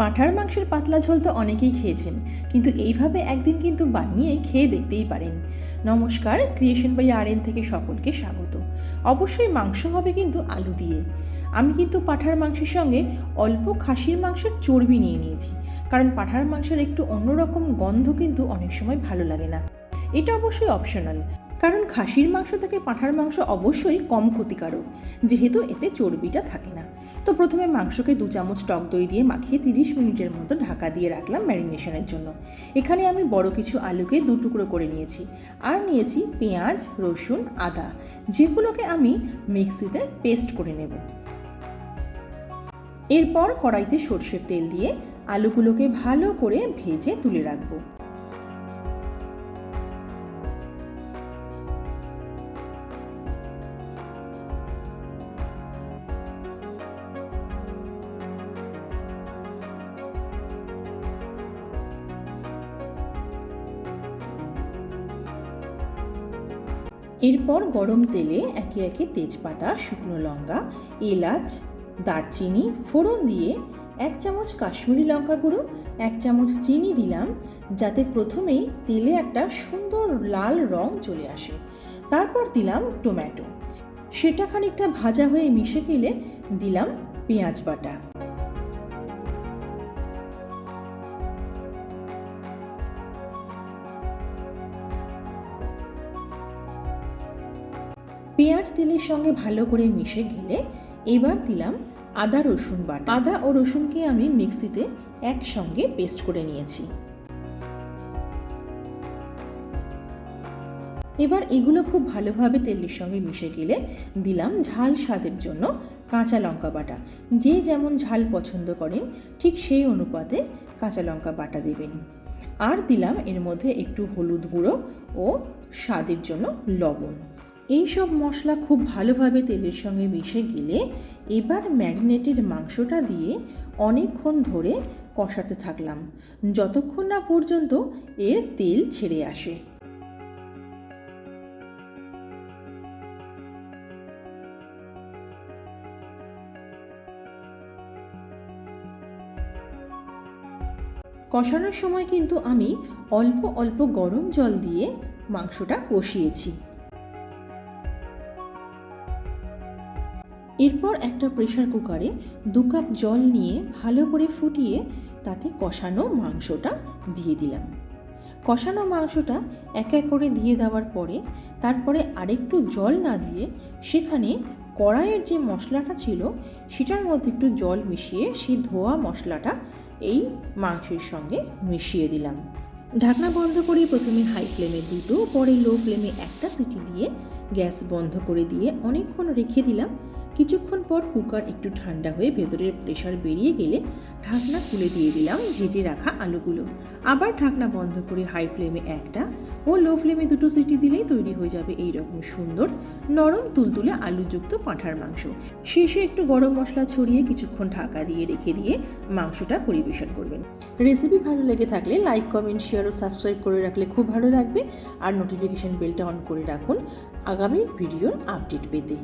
পাঁঠার মাংসের পাতলা ঝোল তো অনেকেই খেয়েছেন, কিন্তু এইভাবে একদিন কিন্তু বানিয়ে খেয়ে দেখতেই পারেন। নমস্কার, ক্রিয়েশন বাই আর এন থেকে সকলকে স্বাগত। অবশ্যই মাংস হবে কিন্তু আলু দিয়ে। আমি কিন্তু পাঁঠার মাংসের সঙ্গে অল্প খাসির মাংসের চর্বি নিয়ে নিয়েছি, কারণ পাঁঠার মাংসের একটু অন্যরকম গন্ধ কিন্তু অনেক সময় ভালো লাগে না। এটা অবশ্যই অপশনাল কারণ খাসির মাংস থেকে পাঁঠার মাংস অবশ্যই কম ক্ষতিকারক, যেহেতু এতে চর্বিটা থাকে না। তো প্রথমে মাংসকে দু চামচ টক দই দিয়ে মাখিয়ে তিরিশ মিনিটের মতো ঢাকা দিয়ে রাখলাম ম্যারিনেশনের জন্য। এখানে আমি বড় কিছু আলুকে দু টুকরো করে নিয়েছি। আর নিয়েছি পেঁয়াজ, রসুন, আদা, যেগুলোকে আমি মিক্সিতে পেস্ট করে নেব। এরপর কড়াইতে সর্ষের তেল দিয়ে আলুগুলোকে ভালো করে ভেজে তুলে রাখব। এরপর গরম তেলে একে একে তেজপাতা, শুকনো লঙ্কা, এলাচ, দারচিনি, ফোড়ন দিয়ে এক চামচ কাশ্মীরি লঙ্কা গুঁড়ো, এক চামচ চিনি দিলাম, যাতে প্রথমেই তেলে একটা সুন্দর লাল রং চলে আসে। তারপর দিলাম টমেটো। সেটা খানিকটা ভাজা হয়ে মিশে গেলে দিলাম পেঁয়াজ বাটা। পেঁয়াজ তেলের সঙ্গে ভালো করে মিশে গেলে এবার দিলাম আদা, রসুন বাটা। আদা ও রসুনকে আমি মিক্সিতে একসঙ্গে পেস্ট করে নিয়েছি। এবার এগুলো খুব ভালোভাবে তেলের সঙ্গে মিশে গেলে দিলাম ঝাল স্বাদের জন্য কাঁচা লঙ্কা বাটা। যে যেমন ঝাল পছন্দ করেন, ঠিক সেই অনুপাতে কাঁচা লঙ্কা বাটা দেবেন। আর দিলাম এর মধ্যে একটু হলুদ গুঁড়ো ও স্বাদের জন্য লবণ। এই সব মশলা খুব ভালোভাবে তেলের সঙ্গে মিশে গেলে এবার ম্যারিনেটেড মাংসটা দিয়ে অনেকক্ষণ ধরে কষাতে থাকলাম। যতক্ষণ না পর্যন্ত এর তেল ছেড়ে আসে। কষানোর সময় কিন্তু আমি অল্প অল্প গরম জল দিয়ে মাংসটা কষিয়েছি। এরপর একটা প্রেশার কুকারে দু কাপ জল নিয়ে ভালো করে ফুটিয়ে তাতে কষানো মাংসটা দিয়ে দিলাম। কষানো মাংসটা এক এক করে দিয়ে দেওয়ার পরে তারপরে আরেকটু জল না দিয়ে সেখানে কড়াইয়ের যে মশলাটা ছিল সেটার মধ্যে একটু জল মিশিয়ে সেই ধোয়া মশলাটা এই মাংসের সঙ্গে মিশিয়ে দিলাম। ঢাকনা বন্ধ করে প্রথমে হাই ফ্লেমে দুটো, পরে লো ফ্লেমে একটা সিটি দিয়ে গ্যাস বন্ধ করে দিয়ে অনেকক্ষণ রেখে দিলাম। কিছুক্ষণ পর কুকার একটু ঠান্ডা হয়ে ভেতরের প্রেশার বেরিয়ে গেলে ঢাকনা খুলে দিয়ে দিলাম ভেজে রাখা আলুগুলো। আবার ঢাকনা বন্ধ করে হাই ফ্লেমে একটা ও লো ফ্লেমে দুটো সিটি দিলেই তৈরি হয়ে যাবে এই রকম সুন্দর নরম তুলতুলে আলুযুক্ত পাঁঠার মাংস। শেষে একটু গরম মশলা ছড়িয়ে কিছুক্ষণ ঢাকা দিয়ে রেখে দিয়ে মাংসটা পরিবেশন করবেন। রেসিপি ভালো লেগে থাকলে লাইক কমেন্ট শেয়ার ও সাবস্ক্রাইব করে রাখলে খুব ভালো লাগবে। আর নোটিফিকেশান বেলটা অন করে রাখুন আগামী ভিডিওর আপডেট পেতে।